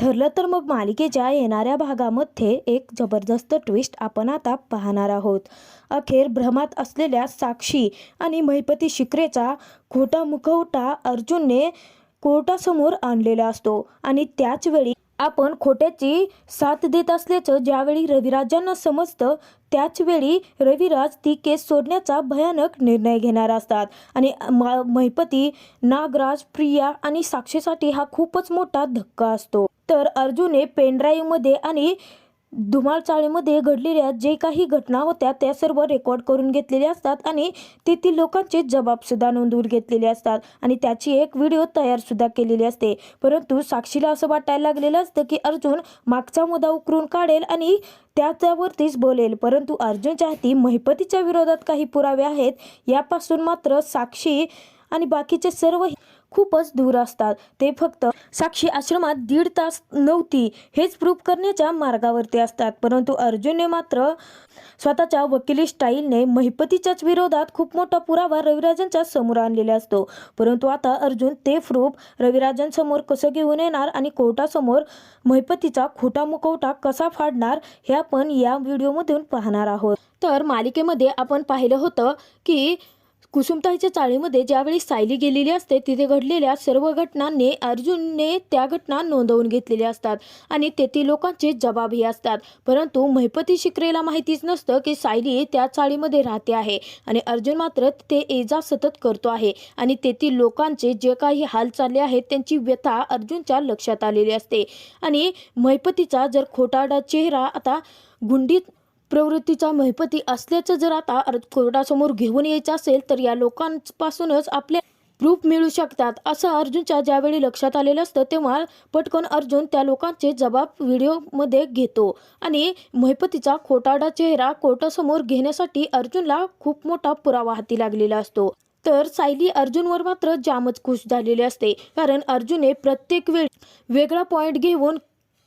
ठरलं तर मग मालिकेच्या येणाऱ्या भागामध्ये एक जबरदस्त ट्विस्ट आपण आता पाहणार आहोत. अखेर भ्रमात असलेल्या साक्षी आणि महिपती शिकरेचा खोटा मुखवटा अर्जुनने कोर्टासमोर आणलेला असतो आणि त्याचवेळी आपण खोट्याची साथ देत असल्याचं ज्यावेळी रविराजांना समजतं त्याचवेळी रविराज ती केस सोडण्याचा भयानक निर्णय घेणार असतात. आणि म- महिपती नागराज प्रिया आणि साक्षीसाठी हा खूपच मोठा धक्का असतो. तर अर्जुनने पेनड्राईव्हमध्ये आणि धुमाळचाळीमध्ये घडलेल्या जे काही घटना होत्या त्या सर्व रेकॉर्ड करून घेतलेल्या असतात आणि तेथील लोकांचे जबाबसुद्धा नोंदवून घेतलेले असतात आणि त्याची एक व्हिडिओ तयारसुद्धा केलेली असते. परंतु साक्षीला असं वाटायला लागलेलं असतं की अर्जुन मागचा मुद्दा उकरून काढेल आणि त्याच्यावरतीच बोलेल. परंतु अर्जुनच्या हाती महिपतीच्या विरोधात काही पुरावे आहेत यापासून मात्र साक्षी आणि बाकीचे सर्व खूपच दूर असतात. ते फक्त साक्षी आश्रमात दीड तास नव्हती हेच प्रूफ करण्याच्या मार्गावरती असतात. परंतु अर्जुनने मात्र स्वतःच्या वकिली स्टाईलने महिपतीच्याच विरोधात खूप मोठा पुरावा रविराजांच्या समोर आणलेला असतो. परंतु आता अर्जुन ते प्रूफ रविराजांसमोर कसं घेऊन येणार आणि कोर्टासमोर महिपतीचा खोटा मुखवटा कसा फाडणार हे आपण या व्हिडिओमधून पाहणार आहोत. तर मालिकेमध्ये आपण पाहिलं होतं की कुसुमताईच्या चाळीमध्ये ज्यावेळी सायली गेलेली असते तिथे घडलेल्या सर्व घटनांनी अर्जुनने त्या घटना नोंदवून घेतलेल्या असतात आणि तेथील लोकांचे जबाबही असतात. परंतु महिपती शिकरेला माहितीच नसतं की सायली त्या चाळीमध्ये राहते आहे आणि अर्जुन मात्र ते एजा सतत करतो आहे आणि तेथील लोकांचे जे काही हाल चालले आहेत त्यांची व्यथा अर्जुनच्या लक्षात आलेली असते. आणि महिपतीचा जर खोटाडा चेहरा आता गुंडीत प्रवृत्तीचा महिपती असल्याचं जर आता कोर्टासमोर घेऊन यायचं असेल तर या लोकांपासूनच आपले प्रूफ मिळू शकतात असं अर्जुनच्या ज्यावेळी लक्षात आलेलं असतं तेव्हा पटकन अर्जुन त्या लोकांचे जबाब व्हिडिओमध्ये घेतो. आणि महिपतीचा खोटाडा चेहरा कोर्टासमोर घेण्यासाठी अर्जुनला खूप मोठा पुरावा हाती लागलेला असतो. तर सायली अर्जुनवर मात्र जामच खुश झालेली असते कारण अर्जुनने प्रत्येक वेळी वेगळा पॉईंट घेऊन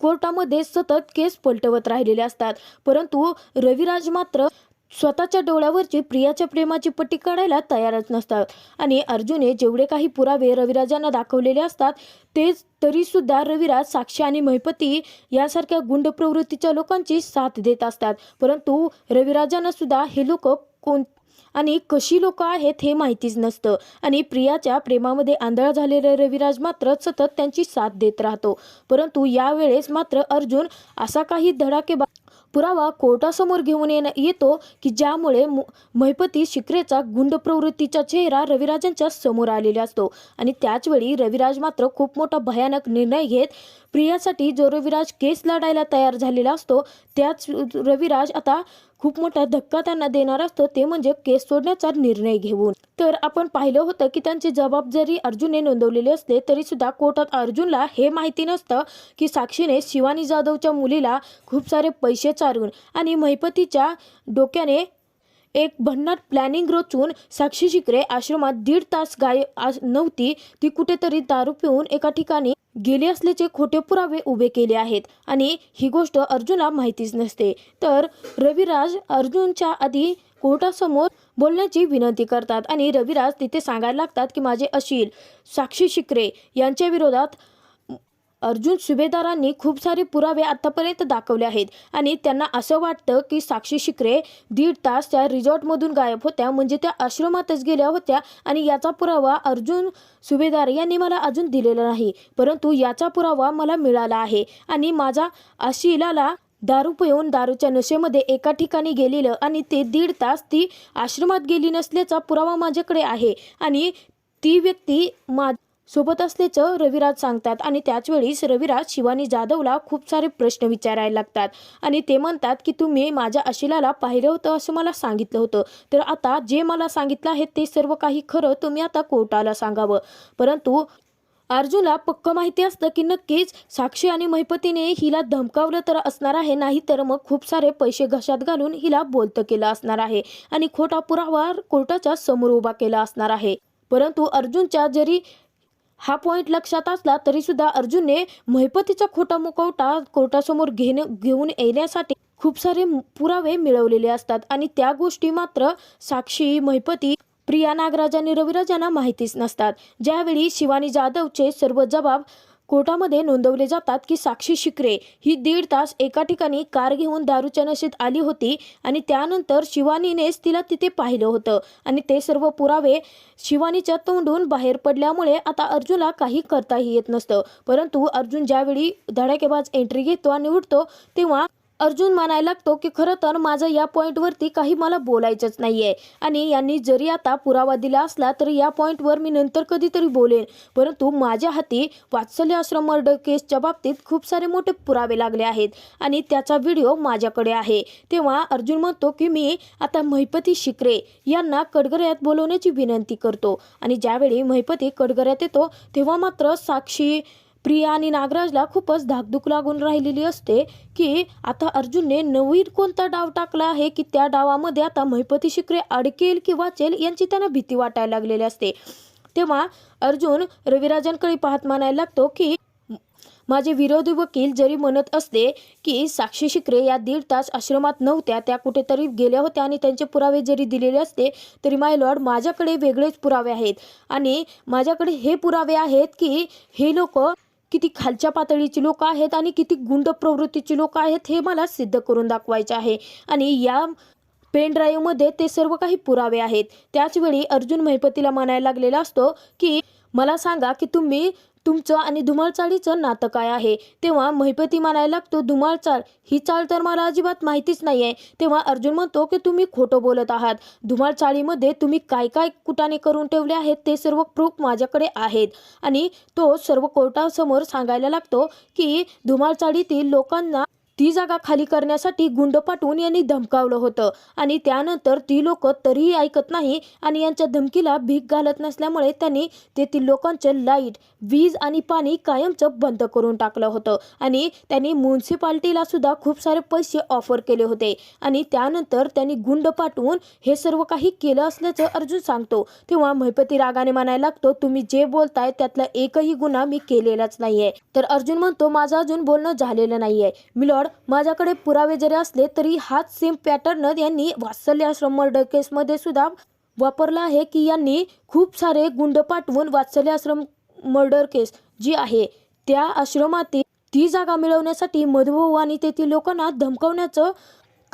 कोर्टामध्ये सतत केस पलटवत राहिलेले असतात. परंतु रविराज मात्र स्वतःच्या डोळ्यावरची प्रियाच्या प्रेमाची पट्टी काढायला तयारच नसतात. आणि अर्जुने जेवढे काही पुरावे रविराजांना दाखवलेले असतात तेच तरीसुद्धा रविराज साक्षी आणि महिपती यासारख्या गुंड प्रवृत्तीच्या लोकांची साथ देत असतात. परंतु रविराजांना सुद्धा हे लोक कोण आणि कशी लोक आहेत हे माहितीच नसतं. आणि प्रियाच्या प्रेमामध्ये आंधळा झालेला रविराज मात्र सतत त्यांची साथ देत राहतो. परंतु यावेळेस मात्र अर्जुन असा काही धडाके पुरावा कोर्टासमोर घेऊन येतो की ज्यामुळे महिपती शिकरेचा गुंड प्रवृत्तीचा चेहरा रविराजांच्या समोर आलेला असतो. आणि त्याचवेळी रविराज मात्र खूप मोठा भयानक निर्णय घेत प्रियासाठी जो रविराज केस लढायला तयार झालेला असतो त्याच रविराज आता खूप मोठा धक्का त्यांना देणार असतो ते म्हणजे केस सोडण्याचा निर्णय घेऊन. तर आपण पाहिलं होतं की त्यांची जबाबदारी अर्जुनने नोंदवलेली असते तरी सुद्धा कोर्टात अर्जुनला हे माहिती नसतं की साक्षीने शिवानी जाधवच्या मुलीला खूप सारे पैसे चारून आणि महिपतीच्या डोक्याने एक भन्नाट प्लॅनिंग रचून साक्षी शिकरे आश्रमात दीड तास गाय आज नव्हती ती कुठेतरी दारू पिऊन एका ठिकाणी गेली असल्याचे खोटे पुरावे उभे केले आहेत आणि ही गोष्ट अर्जुनला माहितीच नसते. तर रविराज अर्जुनच्या आधी कोर्टासमोर बोलण्याची विनंती करतात आणि रविराज तिथे सांगायला लागतात की माझे अशील साक्षी शिकरे यांच्या विरोधात अर्जुन सुभेदारांनी खूप सारे पुरावे आतापर्यंत दाखवले आहेत. आणि त्यांना असं वाटतं की साक्षी शिकरे दीड तास त्या रिझॉर्टमधून गायब होत्या म्हणजे त्या आश्रमातच गेल्या होत्या. आणि याचा पुरावा अर्जुन सुभेदार यांनी मला अजून दिलेला नाही. परंतु याचा पुरावा मला मिळाला आहे. आणि माझा आशिलाला दारू पिऊन दारूच्या नशेमध्ये एका ठिकाणी गेलेलं आणि ते दीड तास ती आश्रमात गेली नसल्याचा पुरावा माझ्याकडे आहे. आणि ती व्यक्ती मा सोबत असल्याचं रविराज सांगतात आणि त्याचवेळीस रविराज शिवानी जाधवला खूप सारे प्रश्न विचारायला लागतात. आणि ते म्हणतात की तुम्ही माझ्या अशिलाला पाहिलं होतं असं मला सांगितलं होतं. तर आता जे मला सांगितलं आहे ते सर्व काही खरं तुम्ही आता कोर्टाला सांगावं. परंतु अर्जुनला पक्क माहिती असतं की नक्कीच साक्षी आणि महिपतीने हिला धमकावलं तर असणार आहे. नाही तर मग खूप सारे पैसे घशात घालून हिला बोलतं केलं असणार आहे आणि खोटा पुरावा कोर्टाच्या समोर उभा केला असणार आहे. परंतु अर्जुनच्या जरी हा पॉइंट लक्षात असला तरी सुद्धा अर्जुनने महिपतीचा खोटा मुखवटा कोर्टासमोर घेणं घेऊन येण्यासाठी खूप सारे पुरावे मिळवलेले असतात. आणि त्या गोष्टी मात्र साक्षी महिपती प्रिया नागराज आणि रविराज यांना माहितीच नसतात. ज्यावेळी शिवानी जाधवचे सर्व जबाब कोर्टामध्ये नोंदवले जातात की साक्षी शिकरे ही दीड तास एका ठिकाणी कार घेऊन दारूच्या नशेत आली होती आणि त्यानंतर शिवानीनेच तिला तिथे पाहिलं होतं. आणि ते सर्व पुरावे शिवानीच्या तोंडून बाहेर पडल्यामुळे आता अर्जुनला काही करताही येत नसतं. परंतु अर्जुन ज्यावेळी धडाकेबाज एंट्री घेतो आणि उठतो तेव्हा अर्जुन म्हणायला लागतो की खरं तर माझं या पॉईंटवरती काही मला बोलायचंच नाही आहे आणि यांनी जरी आता पुरावा दिला असला तरी या पॉईंटवर मी नंतर कधीतरी बोलेन. परंतु माझ्या हाती वात्सल्य आश्रम मर्डर केसच्या बाबतीत खूप सारे मोठे पुरावे लागले आहेत. आणि त्याचा व्हिडिओ माझ्याकडे आहे. तेव्हा अर्जुन म्हणतो की मी आता महिपती शिकरे यांना कडगऱ्यात बोलवण्याची विनंती करतो. आणि ज्यावेळी महिपती कडगऱ्यात येतो तेव्हा मात्र साक्षी प्रिया आणि नागराजला खूपच धाकधूक लागून राहिलेली असते की आता अर्जुनने नवीन कोणता डाव टाकला आहे की त्या डावामध्ये आता महिपती शिकरे अडकेल की वाचेल यांची त्यांना भीती वाटायला लागलेली असते. तेव्हा अर्जुन रविराजांकडे पाहत म्हणायला लागतो की माझे विरोधी वकील जरी म्हणत असले की साक्षी शिकरे या दीड तास आश्रमात नव्हत्या त्या कुठेतरी गेल्या होत्या आणि त्यांचे पुरावे जरी दिलेले असते तरी माय लॉर्ड माझ्याकडे वेगळेच पुरावे आहेत. आणि माझ्याकडे हे पुरावे आहेत की हे लोक किती खालच्या पातळीची लोक आहेत आणि किती गुंड प्रवृत्तीची लोक आहेत हे मला सिद्ध करून दाखवायचे आहे. आणि या पेन ड्राईव्हमध्ये ते सर्व काही पुरावे आहेत. त्याचवेळी अर्जुन महिपतीला म्हणायला लागलेला असतो की मला सांगा की तुम्ही तुमचं आणि धुमाळ चाळीचं नातं काय आहे? तेव्हा महिपती म्हणायला लागतो धुमाळ चाळ ही चाळ तर मला अजिबात माहितीच नाही आहे तेव्हा अर्जुन म्हणतो की तुम्ही खोटं बोलत आहात. धुमाळ चाळीमध्ये तुम्ही काय काय कुटाने करून ठेवले आहेत ते सर्व प्रूफ माझ्याकडे आहेत. आणि तो सर्व कोर्टासमोर सांगायला लागतो की धुमाळचाळीतील लोकांना ती जागा खाली करण्यासाठी गुंड पाठवून यांनी धमकावलं होतं. आणि त्यानंतर ती लोक तरीही ऐकत नाही आणि यांच्या धमकीला भीक घालत नसल्यामुळे त्यांनी तेथील लोकांचे लाइट वीज आणि पाणी कायमचं बंद करून टाकलं होतं. आणि त्यांनी म्युन्सिपाल्टीला सुद्धा खूप सारे पैसे ऑफर केले होते. आणि त्यानंतर त्यांनी गुंड पाठवून हे सर्व काही केलं असल्याचं अर्जुन सांगतो. तेव्हा महिपती रागाने म्हणायला लागतो तुम्ही जे बोलताय त्यातला एकही गुन्हा मी केलेलाच नाहीये. तर अर्जुन म्हणतो माझं अजून बोलणं झालेलं नाहीये. मिलॉर्ड माझ्याकडे पुरावे जरी असले तरी हाच सेम पॅटर्न यांनी वात्सल्य आश्रम मर्डर केसमध्ये सुद्धा वापरला आहे की यांनी खूप सारे गुंड पाठवून वात्सल्य आश्रम मर्डर केस जी आहे त्या आश्रमातील ती जागा मिळवण्यासाठी मधुभाऊ आणि तेथील लोकांना धमकवण्याचं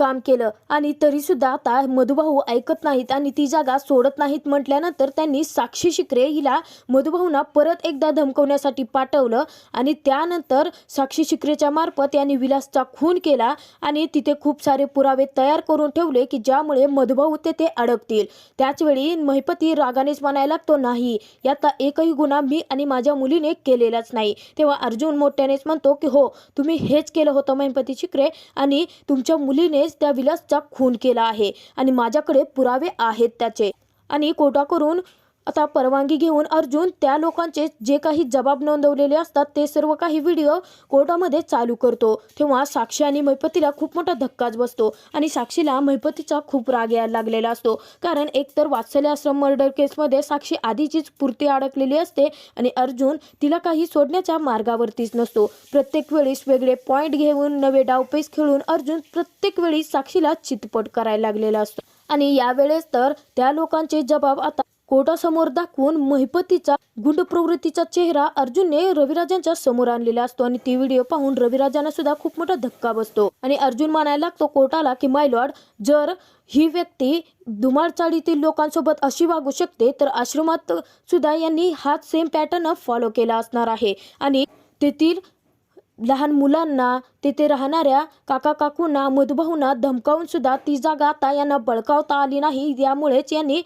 काम केलं. आणि तरी सुद्धा आता मधुभाऊ ऐकत नाहीत आणि ती जागा सोडत नाहीत म्हटल्यानंतर त्यांनी साक्षी शिकरे हिला मधुभाऊंना परत एकदा धमकवण्यासाठी पाठवलं. आणि त्यानंतर साक्षी शिकरेच्या मार्फत यांनी विलासचा खून केला आणि तिथे खूप सारे पुरावे तयार करून ठेवले की ज्यामुळे मधुभाऊ तेथे अडकतील. त्याचवेळी महिपती रागानेच म्हणायला लागतो नाही यातला एकही गुन्हा मी आणि माझ्या मुलीने केलेलाच नाही. तेव्हा अर्जुन मोठ्यानेच म्हणतो की हो तुम्ही हेच केलं होतं महिपती शिकरे आणि तुमच्या मुलीनेच त्या विलासचा खून केला आहे आणि माझ्याकडे पुरावे आहेत त्याचे. आणि कोर्टाकडून आता परवानगी घेऊन अर्जुन त्या लोकांचे जे काही जबाब नोंदवलेले असतात ते सर्व काही व्हिडिओ कोर्टामध्ये चालू करतो. तेव्हा साक्षी आणि मैपतीला खूप मोठा धक्काच बसतो आणि साक्षीला मैपतीचा खूप राग यायला लागलेला असतो. कारण एकतर वात्सल्य आश्रम मर्डर केसमध्ये साक्षी आधीचीच पुरती अडकलेली असते आणि अर्जुन तिला काही सोडण्याच्या मार्गावरतीच नसतो. प्रत्येक वेळेस वेगळे पॉईंट घेऊन नवे डावपेस खेळून अर्जुन प्रत्येक वेळी साक्षीला चितपट करायला लागलेला असतो. आणि यावेळेस तर त्या लोकांचे जबाब आता कोर्टासमोर दाखवून महिपतीचा गुंड प्रवृत्तीचा चेहरा अर्जुनने रविराजांच्या समोर आणलेला असतो. आणि ती व्हिडिओ पाहून रविराजांना सुद्धा खूप मोठा धक्का बसतो. आणि अर्जुन म्हणायला लागतो कोर्टाला की माय लॉर्ड जर ही व्यक्ती धुमाळचाळीतील लोकांसोबत अशी वागू शकते तर आश्रमात सुद्धा यांनी हाच सेम पॅटर्न फॉलो केला असणार आहे. आणि तेथील लहान मुलांना तेथे राहणाऱ्या काका काकूंना मधुभाऊंना धमकावून सुद्धा ती जागा आता यांना बळकावता आली नाही. यामुळेच यांनी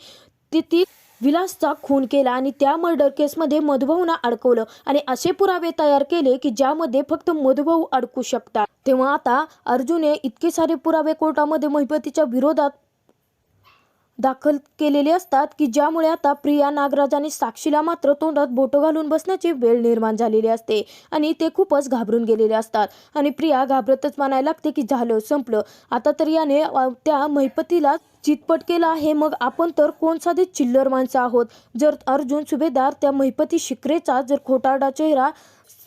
तेथील विलासचा खून केला आणि त्या मर्डर केसमध्ये मधुभाऊना अडकवलं. आणि असे पुरावे तयार केले की ज्यामध्ये फक्त मधुभाऊ अडकू शकतात. तेव्हा आता अर्जुने इतके सारे पुरावे कोर्टामध्ये महिपतीच्या विरोधात दाखल केलेले असतात की ज्यामुळे आता प्रिया नागराजांनी साक्षीला मात्र तोंडात बोटं घालून बसण्याची वेळ निर्माण झालेली असते. आणि ते खूपच घाबरून गेलेले असतात. आणि प्रिया घाबरतच म्हणायला लागते की झालं संपलं. आता तर याने त्या महिपतीला चितपट केला आहे. मग आपण तर कोण साधे चिल्लर माणसं आहोत? जर अर्जुन सुभेदार त्या महिपती शिकरेचा जर खोटारडा चेहरा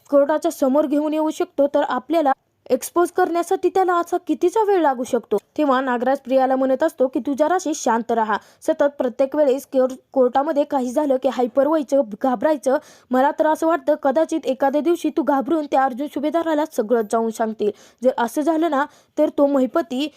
कोर्टाच्या समोर घेऊन येऊ शकतो तर आपल्याला एक्सपोज करण्यासाठी त्याला असा कितीचा वेळ लागू शकतो? तेव्हा नागराज प्रियाला म्हणत असतो की तू जराशी शांत राहा. सतत प्रत्येक वेळेस कोर्टामध्ये काही झालं की हायपर व्हायचं घाबरायचं. मला तर असं वाटतं कदाचित एखाद्या दिवशी तू घाबरून त्या अर्जुन सुभेदाराला सगळं जाऊन सांगतील. जर असं झालं ना तर तो महिपती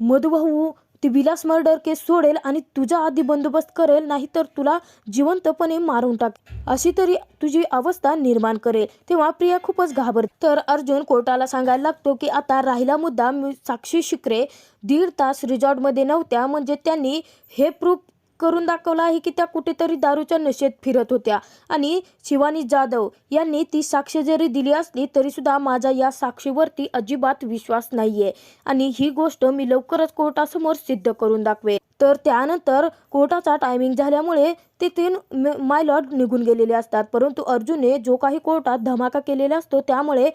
मधुभाऊ ती विलास मर्डर केस सोडेल आणि तुझा आधी बंदोबस्त करेल नाहीतर तुला जिवंतपणे मारून टाक अशी तरी तुझी अवस्था निर्माण करेल. तेव्हा प्रिया खूपच घाबर तर अर्जुन कोर्टाला सांगायला लागतो की आता राहिला मुद्दा मी- साक्षी शिकरे. दीड तास रिसॉर्टमध्ये नव्हत्या म्हणजे त्यांनी हे प्रूफ करून दाखवलं आहे की त्या कुठेतरी दारूच्या नशेत फिरत होत्या. आणि शिवानी जाधव यांनी ती साक्ष जरी दिली असली तरी सुद्धा माझा या साक्षीवरती अजिबात विश्वास नाहीये. आणि ही गोष्ट मी लवकरच कोर्टासमोर सिद्ध करून दाखवे तर त्यानंतर कोर्टाचा टायमिंग झाल्यामुळे तिथून माय लॉर्ड निघून गेलेले असतात. परंतु अर्जुनने जो काही कोर्टात धमाका केलेला असतो त्यामुळे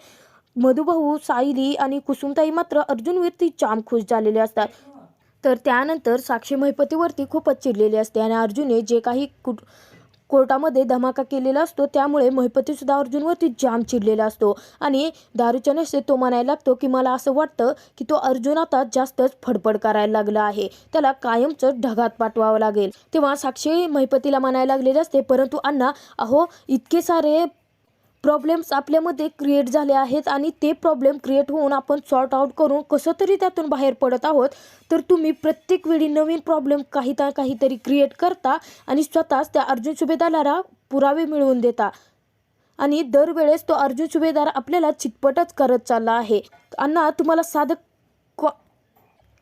मधुभाऊ सायली आणि कुसुमताई मात्र अर्जुनवरती जाम खुश झालेले असतात. तर त्यानंतर साक्षी महिपतीवरती खूपच चिडलेली असते आणि अर्जुनने जे काही कुट कोर्टामध्ये धमाका केलेला असतो त्यामुळे महिपतीसुद्धा अर्जुनवरती जाम चिडलेला असतो. आणि दारूच्या नशेत तो म्हणायला लागतो की मला असं वाटतं की तो अर्जुन आता जास्तच फडफड करायला लागला आहे. त्याला कायमचं ढगात पाठवावं लागेल. तेव्हा साक्षी महिपतीला म्हणायला लागलेले असते परंतु अण्णा अहो इतके सारे प्रॉब्लेम्स आपल्यामध्ये क्रिएट झाले आहेत आणि ते प्रॉब्लेम क्रिएट होऊन आपण सॉर्ट आऊट करून कसं तरी त्यातून बाहेर पडत आहोत. तर तुम्ही प्रत्येक वेळी नवीन प्रॉब्लेम काही ना काहीतरी क्रिएट करता आणि स्वतःच त्या अर्जुन सुभेदाराला पुरावे मिळवून देता. आणि दरवेळेस तो अर्जुन सुभेदार आपल्याला चितपटच करत चालला आहे. अण्णा तुम्हाला साधं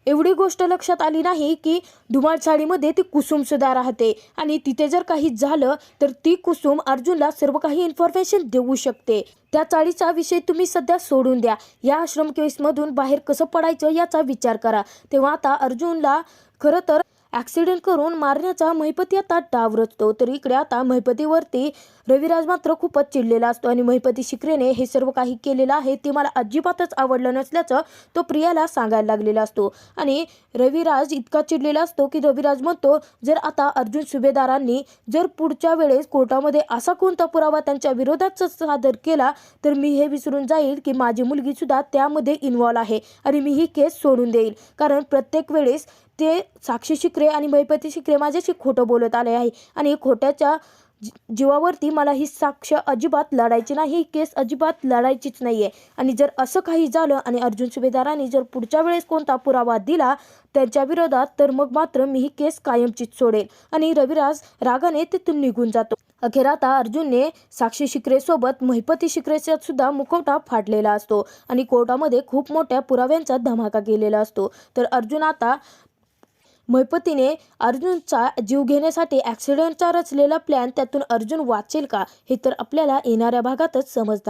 एवढी गोष्ट लक्षात आली नाही की धुमाळ साडीमध्ये ती कुसुमसुद्धा राहते. आणि तिथे जर काही झालं तर ती कुसुम अर्जुनला सर्व काही इन्फॉर्मेशन देऊ शकते. त्या चाळीचा विषय तुम्ही सध्या सोडून द्या. या आश्रम केसमधून बाहेर कसं पडायचं याचा विचार करा. तेव्हा आता अर्जुनला खरं तर ॲक्सिडेंट करून मारण्याचा महिपती आता डाव रचतो. तर इकडे आता महिपतीवरती रविराज मात्र खूपच चिडलेला असतो आणि महिपती शिकरेने हे सर्व काही केलेलं आहे. ते मला अजिबातच आवडलं नसल्याचं तो प्रियाला सांगायला लागलेला असतो. आणि रविराज इतका चिडलेला असतो की रविराज म्हणतो जर आता अर्जुन सुभेदारांनी जर पुढच्या वेळेस कोर्टामध्ये असा कोणता पुरावा त्यांच्या विरोधात सादर केला तर मी हे विसरून जाईल की माझी मुलगी सुद्धा त्यामध्ये इन्व्हॉल्व आहे आणि मी ही केस सोडून देईल. कारण प्रत्येक वेळेस ते साक्षी शिकरे आणि भयपती शिकरे माझ्याशी खोटं बोलत आले आहे. आणि खोट्याच्या जी- जीवावरती मला ही साक्ष अजिबात लढायची नाही ही केस अजिबात लढायचीच नाही आहे आणि जर असं काही झालं आणि अर्जुन सुभेदारांनी जर पुढच्या वेळेस कोणता पुरावा दिला त्यांच्या विरोधात तर मग मात्र मी ही केस कायमचीच सोडेल आणि रविराज रागाने तिथून निघून जातो. अखेर आता अर्जुनने साक्षी शिकरेसोबत महिपती शिकरेचा सुद्धा मुखवटा फाटलेला असतो. आणि कोर्टामध्ये खूप मोठ्या पुराव्यांचा धमाका केलेला असतो. तर अर्जुन आता मैपतीने अर्जुनचा जीव घेण्यासाठी ॲक्सिडेंटचा रचलेला प्लॅन त्यातून अर्जुन वाचेल का हे तर आपल्याला येणाऱ्या भागातच समजतात